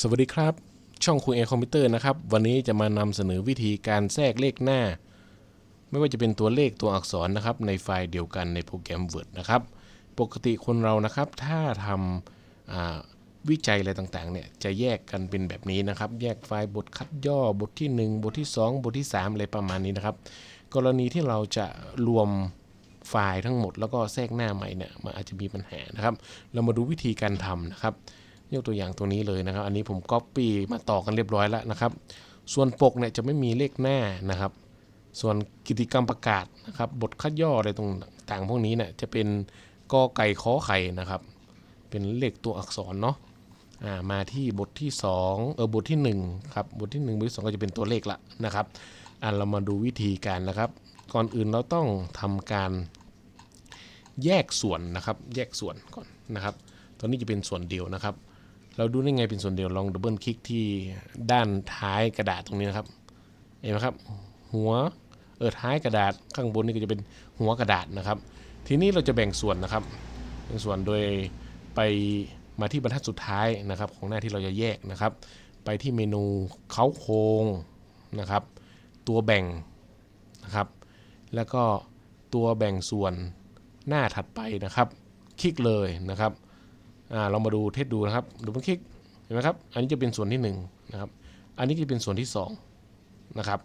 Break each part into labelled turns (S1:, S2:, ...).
S1: สวัสดีครับ ช่องคุยเอคอมพิวเตอร์นะครับ วันนี้จะมานำเสนอวิธีการแทรกเลขหน้า ไม่ว่าจะเป็นตัวเลขตัวอักษรนะครับ ในไฟล์เดียวกันในโปรแกรม Word นะครับ ปกติคนเรานะครับ ถ้าทำวิจัยอะไรต่างๆเนี่ยจะแยกกันเป็นแบบนี้นะครับ แยกไฟล์บทคัดย่อบทที่ 1 บทที่ 2 บทที่ 3 อะไรประมาณนี้นะครับ กรณีที่เราจะรวมไฟล์ทั้งหมด แล้วก็แทรกหน้าใหม่เนี่ยมันอาจจะมีปัญหานะครับ เรามาดูวิธีการทำนะครับ ยกตัวอย่างตัวนี้เลยนะครับ อันนี้ผมก๊อปปี้มาต่อกันเรียบร้อยแล้วนะครับ ส่วนปกเนี่ยจะไม่มีเลขหน้านะครับ ส่วนกิจกรรมประกาศนะครับ บทคัดย่ออะไรตรงต่างพวกนี้เนี่ยจะเป็นกอไก่ขอไข่นะครับ เป็นเลขตัวอักษรเนาะอ่ามาที่บทที่2เออบทที่1ครับบทที่1บทที่2ก็จะเป็นตัวเลขละนะครับอ่าเรามาดูวิธีการนะครับ ก่อนอื่นเราต้องทำการแยกส่วนนะครับ แยกส่วนก่อนนะครับ ตอนนี้จะเป็นส่วนเดียวนะครับ เราดูได้ไงเป็นส่วนเดียวลองดับเบิลคลิกที่ด้านท้ายกระดาษตรงนี้นะครับ เห็นไหมครับ หัวเออท้ายกระดาษข้างบนนี่ก็จะเป็นหัวกระดาษนะครับ ทีนี้เราจะแบ่งส่วนนะครับแบ่งส่วนโดยไปมาที่บรรทัดสุดท้ายนะครับ ของหน้าที่เราจะแยกนะครับ ไปที่เมนูเค้าโครงนะครับ ตัวแบ่งนะครับ แล้วก็ตัวแบ่งส่วนหน้าถัดไปนะครับ คลิกเลยนะครับ อ่าเรามาดูเทสดูนะครับดูมันคลิกเห็นไหมครับ อันนี้จะเป็นส่วนที่1นงนะครับ อันนี้จะเป็นส่วนที่2นะครับ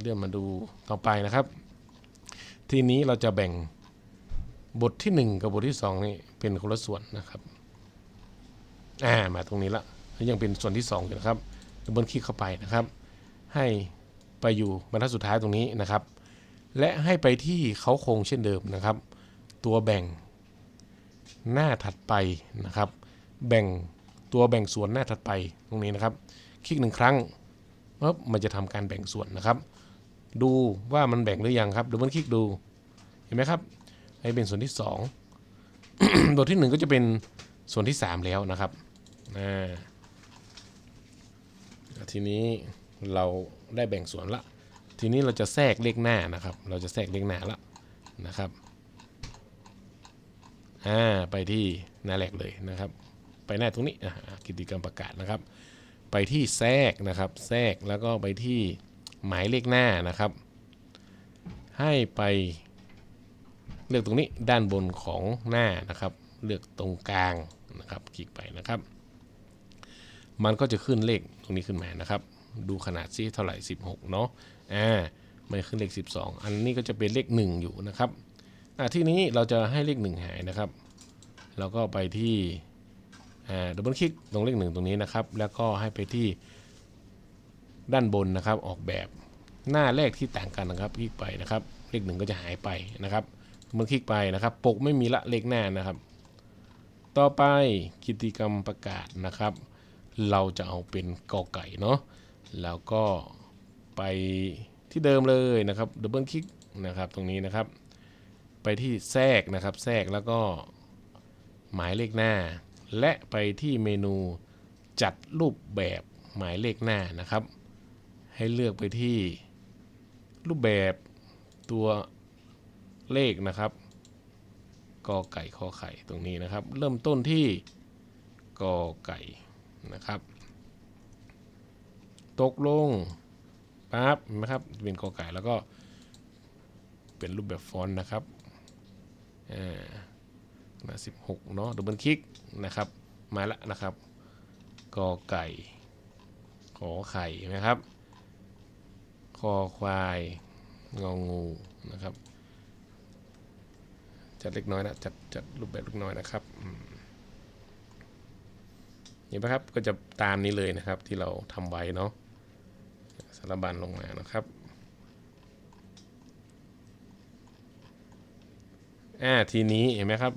S1: เลื่อนมาดูต่อไปนะครับ ทีนี้เราจะแบ่งบทที่ 1 กับบทที่ 2 นี่เป็นคนละส่วนนะครับอ่ามาตรงนี้ละยังเป็นส่วนที่ 2 อยู่นะครับดับเบิลคลิกเข้าไปนะครับ ให้ไปอยู่บรรทัดสุดท้ายตรงนี้นะครับ และให้ไปที่เขาโครงเช่นเดิมนะครับ ตัวแบ่ง หน้าถัดไปนะครับ แบ่งตัวแบ่งส่วนหน้าถัดไปตรงนี้นะครับ คลิกหนึ่งครั้งปุ๊บมันจะทำการแบ่งส่วนนะครับ ดูว่ามันแบ่งหรือยังครับดูมันคลิกดูเห็นไหมครับให้เป็นส่วนที่ 2 ตัวที่ 1 ก็จะเป็นส่วนที่ 3 แล้วนะครับอ่าทีนี้เราได้แบ่งส่วนละ ทีนี้เราจะแทรกเลขหน้านะครับ เราจะแทรกเลขหน้าละนะครับ อ่าไปที่หน้าแรกเลยนะครับ ไปหน้าตรงนี้อ่ากิจกรรมประกาศนะครับ ไปที่แทรกนะครับ แทรกแล้วก็ไปที่หมายเลขหน้านะครับ ให้ไปเลือกตรงนี้ด้านบนของหน้านะครับ เลือกตรงกลางนะครับ คลิกไปนะครับ มันก็จะขึ้นเลขตรงนี้ขึ้นมานะครับ ดูขนาดซิเท่าไหร่ 16 เนาะอ่ามันขึ้นเลข 12 อันนี้ก็จะเป็นเลข 1 อยู่นะครับ ที่นี้เราจะให้เลขหนึ่งหายนะครับ เราก็ไปที่ดับเบิลคลิกตรงเลขหนึ่งตรงนี้นะครับ แล้วก็ให้ไปที่ด้านบนนะครับ ออกแบบหน้าแรกที่ต่างกันนะครับ คลิกไปนะครับ เลขหนึ่งก็จะหายไปนะครับเมื่อคลิกไปนะครับ ปกไม่มีละเลขหน้านะครับ ต่อไปกิจกรรมประกาศนะครับ เราจะเอาเป็นกอไก่เนาะแล้วก็ไปที่เดิมเลยนะครับดับเบิลคลิกนะครับตรงนี้นะครับ ไปที่แทรกนะครับ แทรกแล้วก็หมายเลขหน้า และไปที่เมนูจัดรูปแบบหมายเลขหน้านะครับ ให้เลือกไปที่รูปแบบตัวเลขนะครับกอไก่ขอไข่ตรงนี้นะครับ เริ่มต้นที่กอไก่นะครับ ตกลงปั๊บนะครับเป็นกอไก่แล้วก็เป็นรูปแบบฟอนต์นะครับ มา16เนาะดับเบิลคลิกนะครับ มาแล้วนะครับกอไก่ ขอไข่นะครับ คอควายงองูนะครับ จัดเล็กน้อยนะจัดจัดรูปแบบเล็กน้อยนะครับเห็นไหมครับก็จะตามนี้เลยนะครับที่เราทำไว้เนาะสารบัญลงมานะครับ อ่าทีนี้เห็นไหมครับ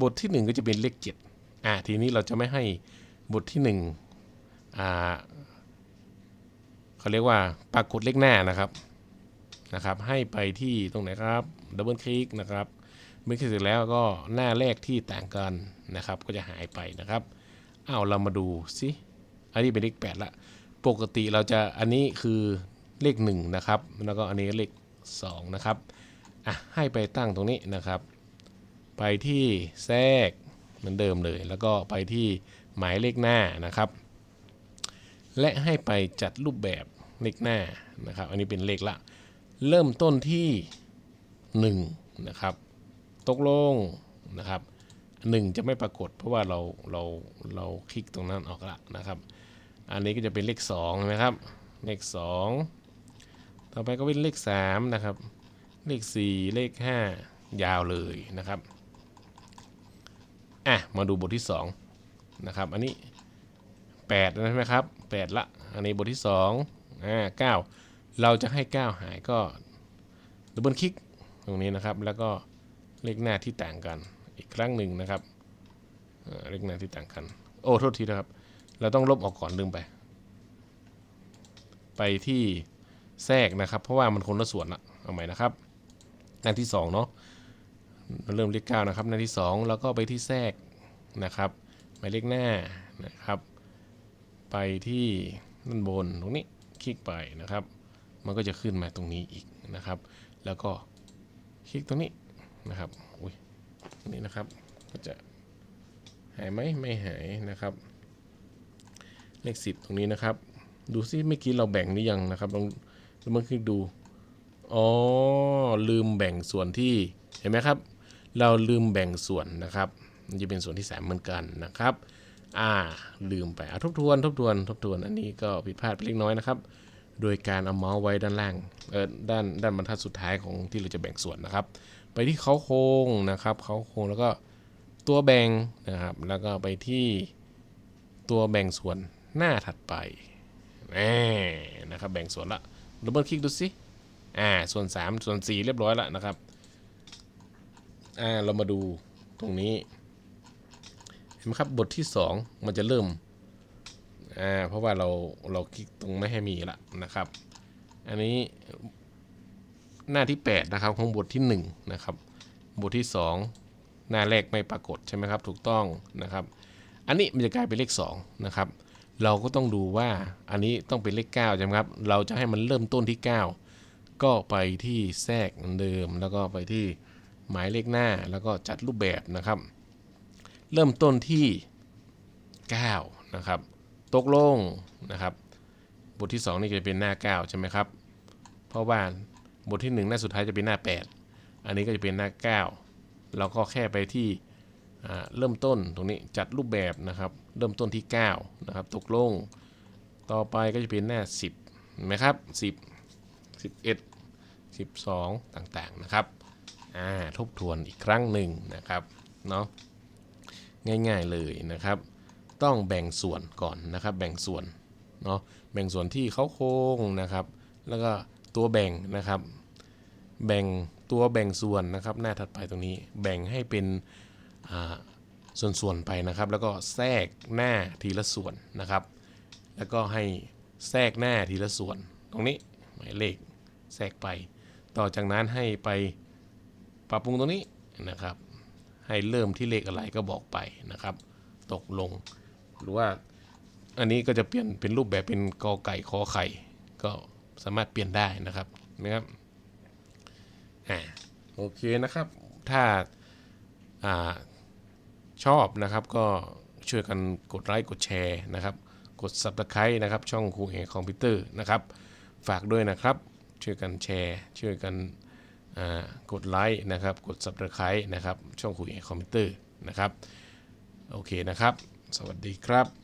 S1: บทที่ 1 ก็จะเป็นเลข7อ่าทีนี้เราจะไม่ให้บทที่1อ่าเขาเรียกว่าปรากฏเลขหน้านะครับนะครับให้ไปที่ตรงไหนครับดับเบิลคลิกนะครับเมื่อคลิกเสร็จแล้วก็หน้าแรกที่ต่างกันนะครับ ก็จะหายไปนะครับอ้าวเรามาดูสิอันนี้เป็นเลข8ละปกติเราจะอันนี้คือเลข1นะครับแล้วก็อันนี้เลข2นะครับ อะให้ไปตั้งตรงนี้นะครับ ไปที่แทรกเหมือนเดิมเลย แล้วก็ไปที่หมายเลขหน้านะครับ และให้ไปจัดรูปแบบเลขหน้านะครับ อันนี้เป็นเลขละ เริ่มต้นที่1นะครับตกลงนะครับหนึ่งจะไม่ปรากฏเพราะว่าเราเราเราคลิกตรงนั้นออกละนะครับ อันนี้ก็จะเป็นเลข2นะครับเลข2ต่อไปก็เป็นเลข3นะครับ เลข 4 เลข 5 ยาวเลยนะครับ อะ มาดูบทที่ 2 นะครับ อันนี้ 8 ใช่ไหมครับ 8 ละ อันนี้บทที่ 2 อ่า 9 เราจะให้ 9 หายก็ดับเบิลคลิกตรงนี้นะครับ แล้วก็เลขหน้าที่ต่างกันอีกครั้งหนึ่งนะครับ เลขหน้าที่ต่างกัน โอ้ โทษทีนะครับ เราต้องลบออกก่อนลืมไป ไปที่แทรกนะครับ เพราะว่ามันคนละส่วนละเอาใหม่นะครับ หน้าที่2เนาะเริ่มเลข9นะครับหน้าที่ 2 แล้วก็ไปที่แทรกนะครับหมายเลขหน้านะครับ ไปที่ด้านบนตรงนี้คลิกไปนะครับ มันก็จะขึ้นมาตรงนี้อีกนะครับ แล้วก็คลิกตรงนี้นะครับอุ้ยนี้นะครับก็จะหายไหมไม่หายนะครับ เลขสิบตรงนี้นะครับ ดูซิเมื่อกี้เราแบ่งหรือยังนะครับลองลองมาคลิกดู อ๋อลืมแบ่งส่วนที่เห็นไหมครับ เราลืมแบ่งส่วนนะครับมันจะเป็นส่วนที่สมเหมือนกันนะครับอ่าลืมไปอะทบทวนทบทวนทบทวน อันนี้ก็ผิดพลาดไปเล็กน้อยนะครับ โดยการเอาเมาส์ไว้ด้านล่างเออด้านด้านบรรทัดสุดท้ายของที่เราจะแบ่งส่วนนะครับ ไปที่เขาโครงนะครับเขาโครงแล้วก็ตัวแบ่งนะครับแล้วก็ไปที่ตัวแบ่งส่วนหน้าถัดไปแหมนะครับแบ่งส่วนละดับเบิลคลิกดูสิ อ่าส่วน 3 ส่วน 4 เรียบร้อยแล้วนะครับอ่าเรามาดูตรงนี้ เห็นไหมครับบทที่ 2 มันจะเริ่มอ่าเพราะว่าเราเราคลิกตรงไม่ให้มีละนะครับ อันนี้หน้าที่ 8 นะครับของบทที่ 1 นะครับ บทที่ 2 หน้าแรกไม่ปรากฏใช่ไหมครับ ถูกต้องนะครับ อันนี้มันจะกลายเป็นเลข2นะครับเราก็ต้องดูว่าอันนี้ต้องเป็นเลข9ใช่ไหมครับ เราจะให้มันเริ่มต้นที่ 9 ก็ไปที่แทรกเดิม แล้วก็ไปที่หมายเลขหน้าแล้วก็จัดรูปแบบนะครับ เริ่มต้นที่ 9 นะครับ ตกลงนะครับ บทที่ 2 นี่จะเป็นหน้า 9 ใช่ไหมครับ เพราะว่าบทที่ 1 หน้าสุดท้ายจะเป็นหน้า 8 อันนี้ก็จะเป็นหน้า 9 เราก็แค่ไปที่เริ่มต้นตรงนี้จัดรูปแบบนะครับ เริ่มต้นที่ 9 นะครับ ตกลง ต่อไปก็จะเป็นหน้า 10เห็นไหมครับ 10 11 12 ต่างๆนะครับอ่าทบทวนอีกครั้งหนึ่งนะครับเนาะง่ายๆเลยนะครับ ต้องแบ่งส่วนก่อนนะครับแบ่งส่วนเนาะแบ่งส่วนที่เขาโค้งนะครับ แล้วก็ตัวแบ่งนะครับ แบ่งตัวแบ่งส่วนนะครับ หน้าถัดไปตรงนี้แบ่งให้เป็นอ่าส่วนๆไปนะครับ แล้วก็แทรกหน้าทีละส่วนนะครับ แล้วก็ให้แทรกหน้าทีละส่วนตรงนี้หมายเลข แทรกไป ต่อจากนั้นให้ไปปรับปรุงตรงนี้นะครับ ให้เริ่มที่เลขอะไรก็บอกไปนะครับ ตกลง หรือว่าอันนี้ก็จะเปลี่ยนเป็นรูปแบบเป็นกอไก่ขอไข่ ก็สามารถเปลี่ยนได้นะครับนะครับอ่าโอเคนะครับ ถ้าอ่าชอบนะครับก็ช่วยกันกดไลค์กดแชร์นะครับ กด Subscribe นะครับ ช่องครูเอคอมพิวเตอร์นะครับ ฝากด้วยนะครับ ช่วยกันแชร์ ช่วยกันกดไลค์นะครับ กด Subscribe นะครับ ช่องคุยคอมพิวเตอร์นะครับ โอเคนะครับ สวัสดีครับ